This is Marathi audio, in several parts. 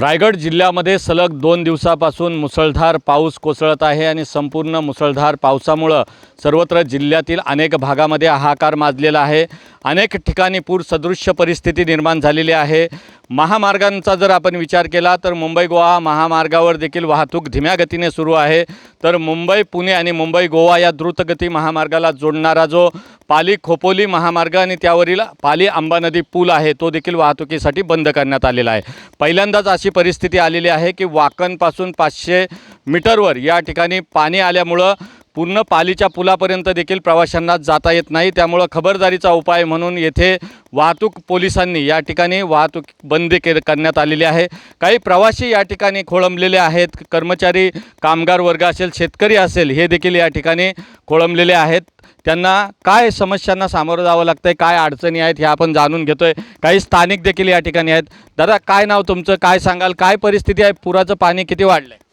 रायगड जिल्ह्यामध्ये सलग दोन दिवसापासून मुसळधार पाऊस कोसळत आहे आणि संपूर्ण मुसळधार पावसामुळं सर्वत्र जिल्ह्यातील अनेक भागामध्ये हाहाकार माजलेला आहे. अनेक ठिकाणी पूरसदृश्य परिस्थिती निर्माण झालेली आहे. महामार्गांचा जर आपण विचार केला तर मुंबई गोवा महामार्गावर देखील वाहतूक धीम्या गतीने सुरू आहे. तर मुंबई पुणे आणि मुंबई गोवा या द्रुतगती महामार्गाला जोडणारा जो पाली खोपोली महामार्ग आणि त्यावरील पाली आंबा नदी पूल आहे तो देखील वाहतुकीसाठी बंद करण्यात आलेला आहे. पहिल्यांदाच अशी परिस्थिती आलेली आहे की वाकणपासून पाचशे मीटरवर या ठिकाणी पाणी आल्यामुळं पूर्ण पालीच्या पुलापर्यंत देखील प्रवाशांना जाता येत नाही. त्यामुळं खबरदारीचा उपाय म्हणून येथे वाहतूक पोलिसांनी या ठिकाणी वाहतूक बंदी के करण्यात आलेली आहे. काही प्रवासी या ठिकाणी खोळंबलेले आहेत. कर्मचारी कामगार वर्ग असेल शेतकरी असेल हे देखील या ठिकाणी खोळंबलेले आहेत. त्यांना काय समस्यांना सामोरं जावं लागतं आहे काय अडचणी आहेत हे आपण जाणून घेतो आहे काही स्थानिक देखील या ठिकाणी आहेत. दादा काय नाव तुमचं काय सांगाल काय परिस्थिती आहे? पुराचं पाणी किती वाढलं आहे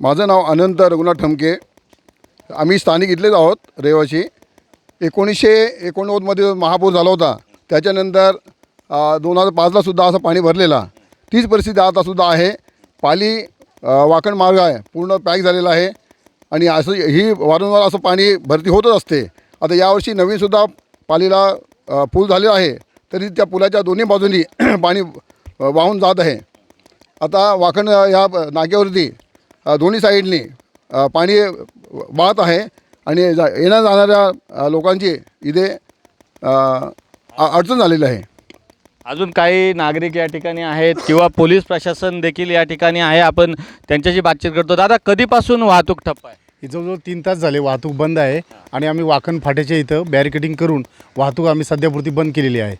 माझं नाव अनंत रघुनाथ ठमके. आम्ही स्थानिक इथलेच आहोत रहिवाशी एकोणीसशे एकोणनव्वदमध्ये महापूर झाला होता त्याच्यानंतर दोन हजार पाचला सुद्धा असं पाणी भरलेला. तीच परिस्थिती आतासुद्धा आहे. पाली वाकण मार्ग आहे पूर्ण पॅक झालेला आहे. आणि असं ही वारंवार असं पाणी भरती होतच असते. आता यावर्षी नवीनसुद्धा पालीला पूल झालेला आहे तरी त्या पुलाच्या दोन्ही बाजूनी पाणी वाहून जात आहे. आता वाखण या नाक्यावरती दोन्ही साईडनी पाणी वाहत आहे आणि जा येण्या जाणाऱ्या लोकांची इथे अडचण झालेली आहे. अजून काही नागरिक या ठिकाणी आहेत किंवा पोलीस प्रशासन देखील या ठिकाणी आहे. आपण त्यांच्याशी बातचीत करतो. दादा कधीपासून वाहतूक ठप्प आहे? हे जवळजवळ तीन तास झाले वाहतूक बंद आहे आणि आम्ही वाकण फाट्याच्या इथं बॅरिकेडिंग करून वाहतूक आम्ही सध्यापुरती बंद केलेली आहे.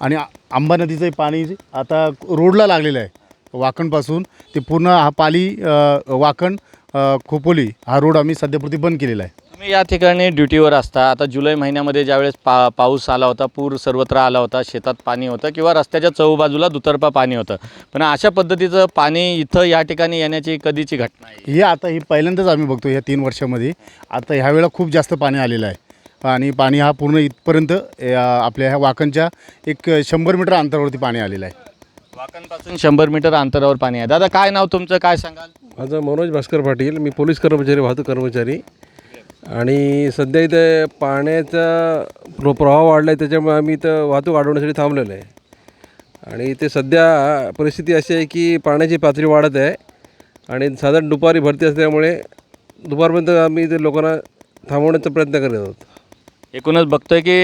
आणि आ- आंबा नदीचं पाणी आता रोडला लागलेलं आहे. वाकणपासून ते पूर्ण हा पाली अ, वाकण अ, खोपोली हा रोड आम्ही सध्यापुरती बंद केलेला आहे. तुम्ही या ठिकाणी ड्युटीवर असता. आता जुलै महिन्यामध्ये ज्यावेळेस पा पाऊस आला होता पूर सर्वत्र आला होता शेतात पाणी होतं किंवा रस्त्याच्या चहूबाजूला दुतर्फा पाणी होतं. पण अशा पद्धतीचं पाणी इथं या ठिकाणी येण्याची कधीची घटना आहे? हे आता ही पहिल्यांदाच आम्ही बघतो ह्या तीन वर्षामध्ये. आता ह्या वेळेला खूप जास्त पाणी आलेलं आहे. आणि पाणी हा पूर्ण इथपर्यंत आपल्या ह्या वाकणच्या एक शंभर मीटर अंतरावरती पाणी आलेलं आहे. वाकणपासून शंभर मीटर अंतरावर पाणी आहे. दादा काय नाव तुमचं? काय सांगाल? माझं मनोज भास्कर पाटील. मी पोलीस कर्मचारी वाहतूक कर्मचारी. आणि सध्या इथे पाण्याचा प्र प्रवाह वाढला आहे त्याच्यामुळे आम्ही इथं वाहतूक वाढवण्यासाठी थांबलेलो आहे. आणि इथे सध्या परिस्थिती अशी आहे की पाण्याची पातळी वाढत आहे आणि साधारण दुपारी भरती असल्यामुळे दुपारपर्यंत आम्ही इथे लोकांना थांबवण्याचा प्रयत्न करत आहोत. एकूणच बघतोय की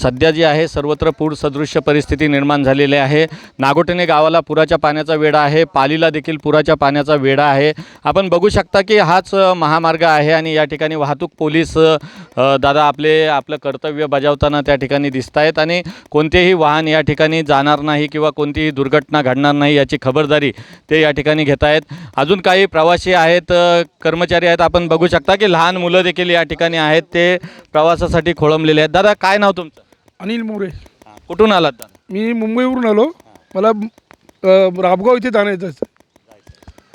सध्या जी आहे सर्वत्र पूर सदृश्य परिस्थिती निर्माण झालेली आहे. नागोटेने गावाला पुराच्या पाण्याचा वेढा आहे. पालीला देखील पुराच्या पाण्याचा वेढा आहे. आपण बघू शकता की हाच महामार्ग आहे आणि या ठिकाणी वाहतूक पोलीस दादा आपले आपलं कर्तव्य बजावताना त्या ठिकाणी दिसत आहेत आणि कोणतेही वाहन या ठिकाणी जाणार नाही किंवा कोणतीही दुर्घटना घडणार नाही याची खबरदारी ते या ठिकाणी घेत आहेत अजून काही प्रवासी आहेत कर्मचारी आहेत. आपण बघू शकता की लहान मुलं देखील या ठिकाणी आहेत. ते प्रवासासाठी खोळंबलेले आहेत. दादा काय नाव तुमचं? अनिल मोरे. कुठून आलात दादा? मी मुंबईवरून आलो. मला अ, राबगाव इथे जाण्याचं आहे.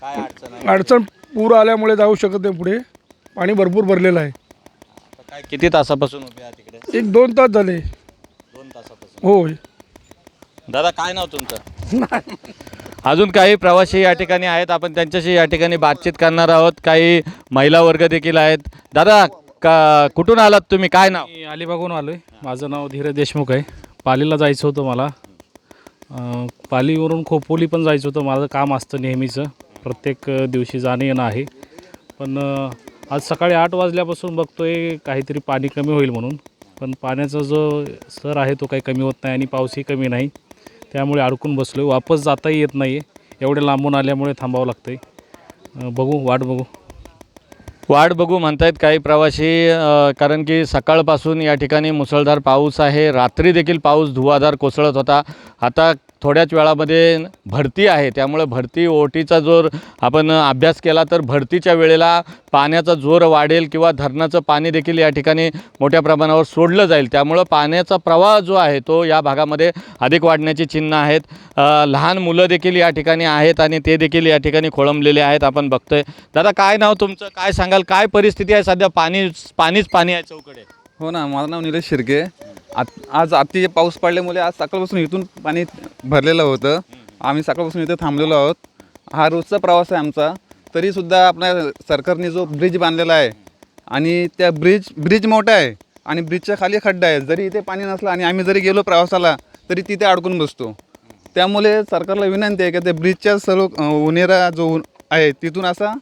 काय अडचण अडचण पूर आल्यामुळे जाऊ शकत नाही पुढे. पाणी भरपूर भरलेलं आहे. काय किती तासापासून उभे आहात तिकडे एक दोन तास झाले. दोन तासापासून. होय. दादा काय नाव तुमचं? अजून काही प्रवासी या ठिकाणी आहेत. आपण त्यांच्याशी या ठिकाणी बातचीत करणार आहोत. काही महिला वर्ग देखील आहेत. दादा का कुठून आलात तुम्ही? काय नाव? मी अलिबागून आलो आहे माझं नाव धीरज देशमुख आहे. पालीला जायचं होतं मला. अं, पालीवरून खोपोली पण जायचं होतं. माझं काम असतं नेहमीचं. प्रत्येक दिवशी जाणं येणं आहे. पण आज सकाळी आठ वाजल्यापासून बघतो आहे काहीतरी पाणी कमी होईल म्हणून. पण पाण्याचा जो सर आहे तो काही कमी होत नाही आणि पाऊसही कमी नाही. त्यामुळे अडकून बसलो आहे वापस जाताही येत नाही आहे एवढे लांबून आल्यामुळे थांबावं लागतं आहे बघू वाट बघू. वाट बघू म्हणतायत काही प्रवासी कारण की सकाळपासून या ठिकाणी मुसळधार पाऊस आहे. रात्री देखील पाऊस धुवाधार कोसळत होता. आता थोड्याच वेळामध्ये भरती आहे. त्यामुळे भरती ओटीचा जोर आपण अभ्यास केला तर भरतीच्या वेळेला पाण्याचा जोर वाढेल किंवा धरणाचं पाणी देखील या ठिकाणी मोठ्या प्रमाणावर सोडलं जाईल. त्यामुळं पाण्याचा प्रवाह जो आहे तो या भागामध्ये अधिक वाढण्याची चिन्ह आहेत. लहान मुलं देखील या ठिकाणी आहेत आणि ते देखील या ठिकाणी खोळंबलेले आहेत. आपण बघतोय. दादा काय नाव तुमचं? काय सांगाल? काय परिस्थिती आहे सध्या? पाणी पाणीच पाणी आहे चौकडे. हो ना माझं नाव निलेश शिर्के. आत आज अति पाऊस पडल्यामुळे आज सकाळपासून इथून पाणी भरलेलं होतं. आम्ही सकाळपासून इथे थांबलेलो आहोत. हा रोजचा प्रवास आहे आमचा. तरीसुद्धा आपल्या सरकारने जो ब्रिज बांधलेला आहे आणि त्या ब्रिज ब्रिज मोठा आहे आणि ब्रिजच्या खाली खड्डा आहे. जरी इथे पाणी नसलं आणि आम्ही जरी गेलो प्रवासाला तरी तिथे अडकून बसतो. त्यामुळे सरकारला विनंती आहे की त्या ब्रिजच्या सर्व उनेरा उन्हेरा जो आहे तिथून असा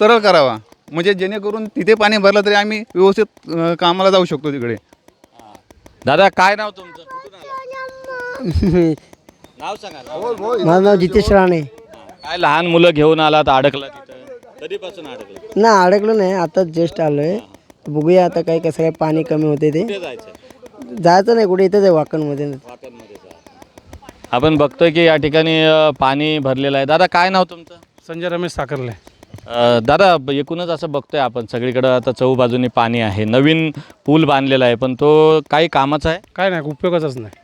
सरळ करावा. म्हणजे जेणेकरून तिथे पाणी भरलं तरी आम्ही व्यवस्थित अ, कामाला जाऊ शकतो तिकडे. दादा काय नाव तुमचं? कुठून आला? नाव सांगा नाव. माझं नाव जितेश राणे. काय लहान मुलं घेऊन आलात अडकला तिथं? कधीपासून अडकलं ना अडकलो नाही. आता जस्ट आलो आहे बघूया आता काय कसं काय पाणी कमी होते ते. कुठे जायचं? जायचं नाही कुठे इथंच आहे वाकणमध्ये. वाकणमध्ये जा. आपण बघतोय की या ठिकाणी अ, पाणी भरलेलं आहे. दादा काय नाव तुमचं? संजय रमेश साखरले दादा एकूणच असं बघतोय आपण सगळीकडं आता चहूबाजूनी पाणी आहे. नवीन पूल बांधलेला आहे पण तो काही कामाचा आहे? काय नाही उपयोगाचाच नाही.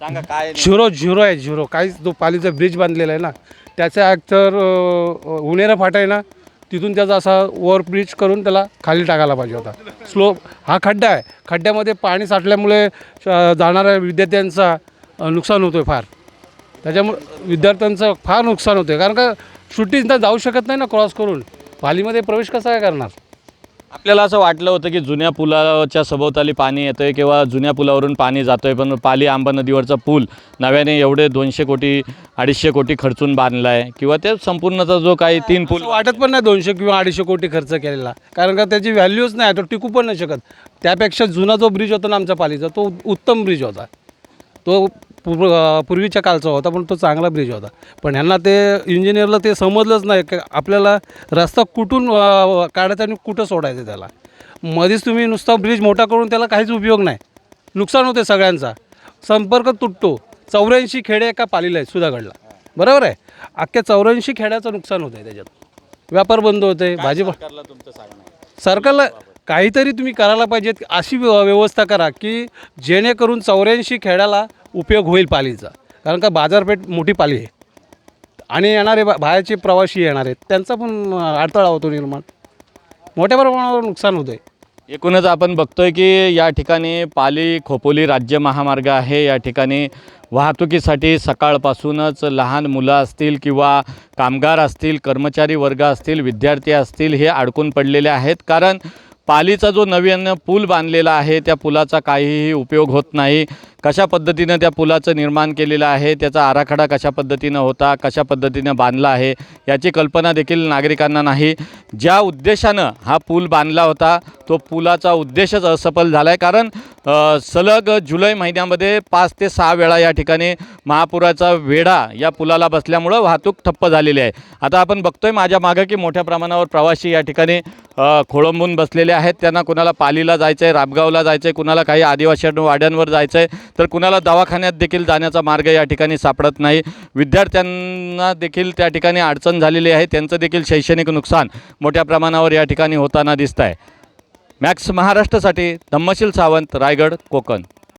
सांगा काय झिरो झिरो आहे झिरो. काहीच जो पालीचा ब्रिज बांधलेला आहे ना त्याचा तर उन्हेरा फाटा आहे ना तिथून त्याचा असा वर ब्रिज करून त्याला खाली टाकायला पाहिजे होता. स्लो हा खड्डा आहे. खड्ड्यामध्ये पाणी साठल्यामुळे जाणाऱ्या विद्यार्थ्यांचा नुकसान होतो आहे फार. त्याच्यामुळे विद्यार्थ्यांचं फार नुकसान होतं आहे कारण का सुट्टीत जाऊ शकत नाही ना क्रॉस करून. पालीमध्ये प्रवेश कसा काय करणार? आपल्याला असं वाटलं होतं की जुन्या पुलाच्या सभोवताली पाणी येतंय किंवा जुन्या पुलावरून पाणी जातोय पण पाली आंबा नदीवरचा पूल नव्याने एवढे दोनशे कोटी अडीचशे कोटी खर्चून बांधला आहे किंवा ते संपूर्णचा जो काही तीन पूल वाटत पण नाही दोनशे किंवा अडीचशे कोटी खर्च केलेला. कारण का त्याची व्हॅल्यूच नाही तो टिकू पण नाही शकत. त्यापेक्षा जुना जो ब्रिज होता ना आमच्या पालीचा तो उत्तम ब्रिज होता. तो पूर्व पूर्वीच्या कालचा होता पण तो चांगला ब्रिज होता. पण ह्यांना ते इंजिनियरला ते समजलंच नाही की आपल्याला रस्ता कुठून काढायचा आणि कुठं सोडायचं त्याला. मध्येच तुम्ही नुसता ब्रिज मोठा करून त्याला काहीच उपयोग नाही. नुकसान होते सगळ्यांचा. संपर्क तुटतो. चौऱ्याऐंशी खेडे एका पालीला आहेत सुधागडला. बरोबर आहे? अख्ख्या चौऱ्याऐंशी खेड्याचं नुकसान होतं आहे त्याच्यात. व्यापार बंद होते भाजीपा सरकारला काहीतरी तुम्ही करायला पाहिजेत अशी व्यव- व्यवस्था करा की जेणेकरून चौऱ्याऐंशी खेड्याला उपयोग होईल पालीचा. कारण का बाजारपेठ मोठी पाली आहे. आणि येणारे बा बाहेरचे प्रवासी येणार आहेत. त्यांचा पण अडथळा होतो निर्माण. मोठ्या प्रमाणावर नुकसान होतं आहे एकूणच आपण बघतोय की या ठिकाणी पाली खोपोली राज्य महामार्ग आहे. या ठिकाणी वाहतुकीसाठी सकाळपासूनच लहान मुलं असतील किंवा कामगार असतील कर्मचारी वर्ग असतील विद्यार्थी असतील हे अडकून पडलेले आहेत. कारण पालीचा जो नवीन पूल बांधलेला आहे त्या पुलाचा काहीही उपयोग होत नाही. कशा पद्धतीनं त्या पुलाचं निर्माण केलेलं आहे त्याचा आराखडा कशा पद्धतीनं होता कशा पद्धतीनं बांधला आहे याची कल्पना देखील नागरिकांना नाही. ज्या उद्देशानं हा पूल बांधला होता तो पुलाचा उद्देशच असफल झाला आहे कारण सलग जुलै महिन्यामध्ये पाच ते सहा वेळा या ठिकाणी महापुराचा वेढा या पुलाला बसल्यामुळं वाहतूक ठप्प झालेली आहे. आता आपण बघतोय माझ्या मागं की मोठ्या प्रमाणावर प्रवासी या ठिकाणी खोळंबून बसलेले आहेत. त्यांना कुणाला पालीला जायचं आहे राबगावला जायचं आहे कुणाला काही आदिवासी वाड्यांवर जायचं आहे तर कुणाला दवाखान्यात देखील जाण्याचा मार्ग या ठिकाणी सापडत नाही. विद्यार्थ्यांना देखील त्या ठिकाणी अडचण झालेली आहे. त्यांचं देखील शैक्षणिक नुकसान मोठ्या प्रमाणावर या ठिकाणी होताना दिसत आहे मॅक्स महाराष्ट्रासाठी धम्मशील सावंत रायगड कोकण.